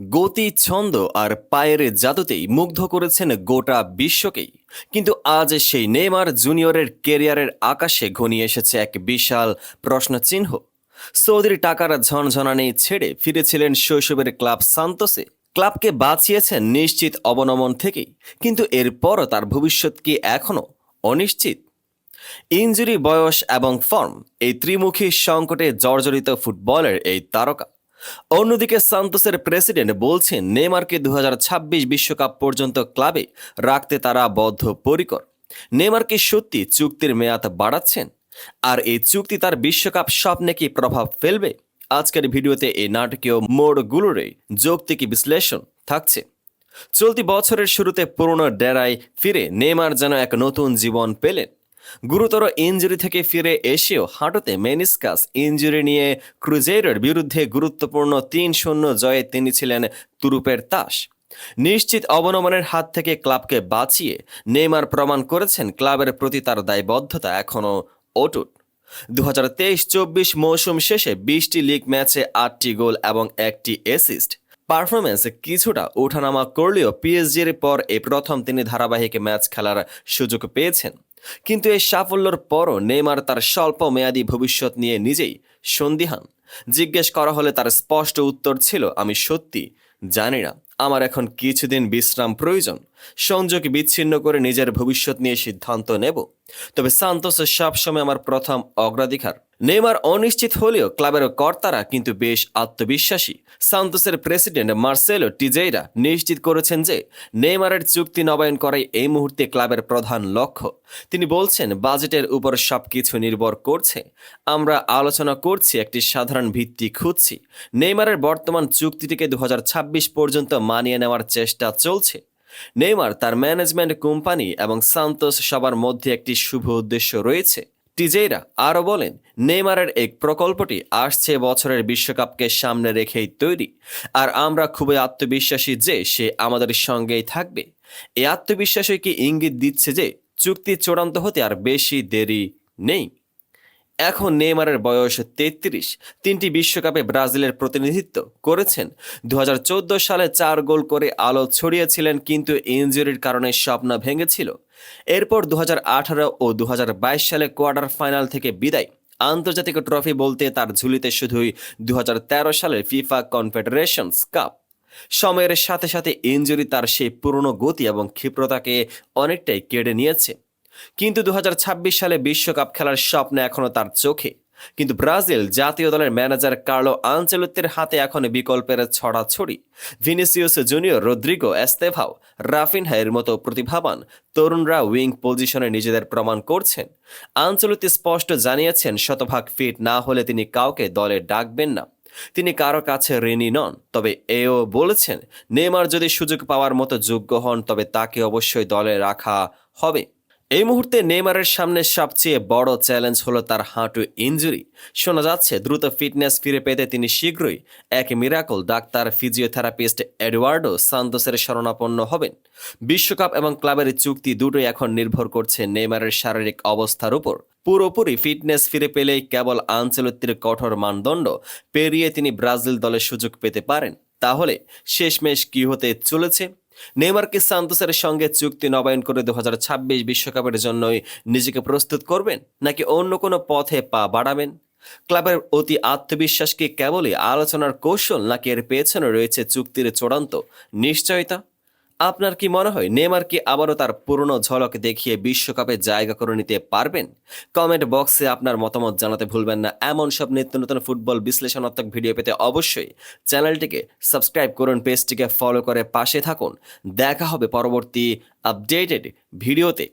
গতি ছন্দ আর পায়ের জাদুতেই মুগ্ধ করেছেন গোটা বিশ্বকেই। কিন্তু আজ সেই নেইমার জুনিয়রের কেরিয়ারের আকাশে ঘনিয়ে এসেছে এক বিশাল প্রশ্নচিহ্ন। সৌদির টাকার ঝনঝনানি ছেড়ে ফিরেছিলেন শৈশবের ক্লাব সান্তোসে। ক্লাবকে বাঁচিয়েছেন নিশ্চিত অবনমন থেকেই, কিন্তু এরপরও তার ভবিষ্যৎ কি এখনও অনিশ্চিত? ইঞ্জুরি বয়স এবং ফর্ম, এই ত্রিমুখী সংকটে জর্জরিত ফুটবলের এই তারকা। অন্যদিকে সান্তোসের প্রেসিডেন্ট বলছেন নেমারকে দু বিশ্বকাপ পর্যন্ত ক্লাবে রাখতে তারা বদ্ধপরিকর। নেমার কি সত্যি চুক্তির মেয়াদ বাড়াচ্ছেন? আর এই চুক্তি তার বিশ্বকাপ স্বপ্নে কি প্রভাব ফেলবে? আজকের ভিডিওতে এই নাটকীয় মোড়গুলোরে যৌক্তিক বিশ্লেষণ থাকছে। চলতি বছরের শুরুতে পুরনো ডেরায় ফিরে নেমার যেন এক নতুন জীবন পেলেন। গুরুতর ইঞ্জুরি থেকে ফিরে এসেও হাঁটুতে মেনিসকাস ইঞ্জুরি নিয়ে ক্রুজেরের বিরুদ্ধে গুরুত্বপূর্ণ তিন শূন্য জয়ে তিনি ছিলেন তুরুপের তাস। নিশ্চিত অবনমনের হাত থেকে ক্লাবকে বাঁচিয়ে নেইমার প্রমাণ করেছেন ক্লাবের প্রতি তার দায়বদ্ধতা এখনও অটুট। দু হাজার তেইশ চব্বিশ মৌসুম শেষে বিশটি লিগ ম্যাচে আটটি গোল এবং একটি অ্যাসিস্ট পারফরমেন্স কিছুটা ওঠানামা করলেও পিএসজির পর এই প্রথম তিনি ধারাবাহিক ম্যাচ খেলার সুযোগ পেয়েছেন। কিন্তু এই সাফল্যের পরও নেইমার তার স্বল্প মেয়াদী ভবিষ্যৎ নিয়ে নিজেই সন্দিহান। জিজ্ঞেস করা হলে তার স্পষ্ট উত্তর ছিল, আমি সত্যি জানি না। আমার এখন কিছুদিন বিশ্রাম প্রয়োজন। সংযোগ বিচ্ছিন্ন করে নিজের ভবিষ্যৎ নিয়ে সিদ্ধান্ত নেব। তবে সান্তোস সবসময় আমার প্রথম অগ্রাধিকার। নেইমার অনিশ্চিত হলেও ক্লাবের কর্তারা কিন্তু বেশ আত্মবিশ্বাসী। সান্তোসের প্রেসিডেন্ট মার্সেলো টিজেইরা নিশ্চিত করেছেন যে নেইমারের চুক্তি নবায়ন করাই এই মুহূর্তে ক্লাবের প্রধান লক্ষ্য। তিনি বলছেন, বাজেটের উপর সবকিছু নির্ভর করছে। আমরা আলোচনা করছি, একটি সাধারণ ভিত্তি খুঁজছি। নেইমারের বর্তমান চুক্তিটিকে দু হাজার ছাব্বিশ পর্যন্ত মানিয়ে নেওয়ার চেষ্টা চলছে। নেইমার তার ম্যানেজমেন্ট কোম্পানি এবং সান্তোস সবার মধ্যে একটি শুভ উদ্দেশ্য রয়েছে। টিজেইরা আরও বলেন, নেইমারের এই প্রকল্পটি আসছে বছরের বিশ্বকাপকে সামনে রেখেই তৈরি, আর আমরা খুবই আত্মবিশ্বাসী যে সে আমাদের সঙ্গেই থাকবে। এই আত্মবিশ্বাসই কি ইঙ্গিত দিচ্ছে যে চুক্তি চূড়ান্ত হতে আর বেশি দেরি নেই। এখন নেইমারের বয়স তেত্রিশ। তিনটি বিশ্বকাপে ব্রাজিলের প্রতিনিধিত্ব করেছেন। দু হাজার চৌদ্দ সালে চার গোল করে আলো ছড়িয়েছিলেন, কিন্তু ইনজুরির কারণে স্বপ্ন ভেঙেছিল। এরপর দু হাজার আঠারো ও দু হাজার বাইশ সালে কোয়ার্টার ফাইনাল থেকে বিদায়। আন্তর্জাতিক ট্রফি বলতে তার ঝুলিতে শুধুই দু হাজার তেরো সালের ফিফা কনফেডারেশনস কাপ। সময়ের সাথে সাথে ইনজুরি তার সেই পুরনো গতি এবং ক্ষিপ্রতাকে অনেকটাই কেড়ে নিয়েছে। কিন্তু দু হাজার ছাব্বিশ সালে বিশ্বকাপ খেলার স্বপ্ন এখনও তার চোখে। কিন্তু ব্রাজিল জাতীয় দলের ম্যানেজার কার্লো আঞ্চলত্বের হাতে এখন বিকল্পের ছড়াছড়ি। Vinicius Junior Rodrygo Estevao Raphinha এর মতো প্রতিভাবান তরুণরা উইং পজিশনে নিজেদের প্রমাণ করছেন। আঞ্চলতি স্পষ্ট জানিয়েছেন, শতভাগ ফিট না হলে তিনি কাউকে দলে ডাকবেন না। তিনি কারও কাছে ঋণী নন, তবে এও বলেছেন নেমার যদি সুযোগ পাওয়ার মতো যোগ্য হন, তবে তাকে অবশ্যই দলে রাখা হবে। এই মুহূর্তে নেইমারের সামনে সবচেয়ে বড় চ্যালেঞ্জ হলো তার হাঁটু ইনজুরি। শোনা যাচ্ছে, দ্রুত ফিটনেস ফিরে পেতে তিনি শীঘ্রই এক মিরাকল ডাক্তার, ফিজিওথেরাপিস্ট এডওয়ার্ডো সান্তোসের শরণাপন্ন হবেন। বিশ্বকাপ এবং ক্লাবের চুক্তি দুটোই এখন নির্ভর করছে নেইমারের শারীরিক অবস্থার উপর। পুরোপুরি ফিটনেস ফিরে পেলেই কেবল আঞ্চলত্বের কঠোর মানদণ্ড পেরিয়ে তিনি ব্রাজিল দলের সুযোগ পেতে পারেন। তাহলে শেষমেশ কি হতে চলেছে? নেইমারকে সান্তোসের সঙ্গে চুক্তি নবায়ন করে দু বিশ্বকাপের জন্যই নিজেকে প্রস্তুত করবেন নাকি অন্য কোনো পথে পা বাড়াবেন? ক্লাবের অতি আত্মবিশ্বাসকে কেবলই আলোচনার কৌশল নাকি এর পেছনে রয়েছে চুক্তির চূড়ান্ত নিশ্চয়তা? আপনার কি মনে হয় নেমার কি আবারও তার পুরনো ঝলক দেখিয়ে বিশ্বকাপে জায়গা করে নিতে পারবেন? কমেন্ট বক্সে আপনার মতামত জানাতে ভুলবেন না। এমন সব নিত্য নতুন ফুটবল বিশ্লেষণাত্মক ভিডিও পেতে অবশ্যই চ্যানেলটিকে সাবস্ক্রাইব করুন, পেজটিকে ফলো করে পাশে থাকুন। দেখা হবে পরবর্তী আপডেটেড ভিডিওতে।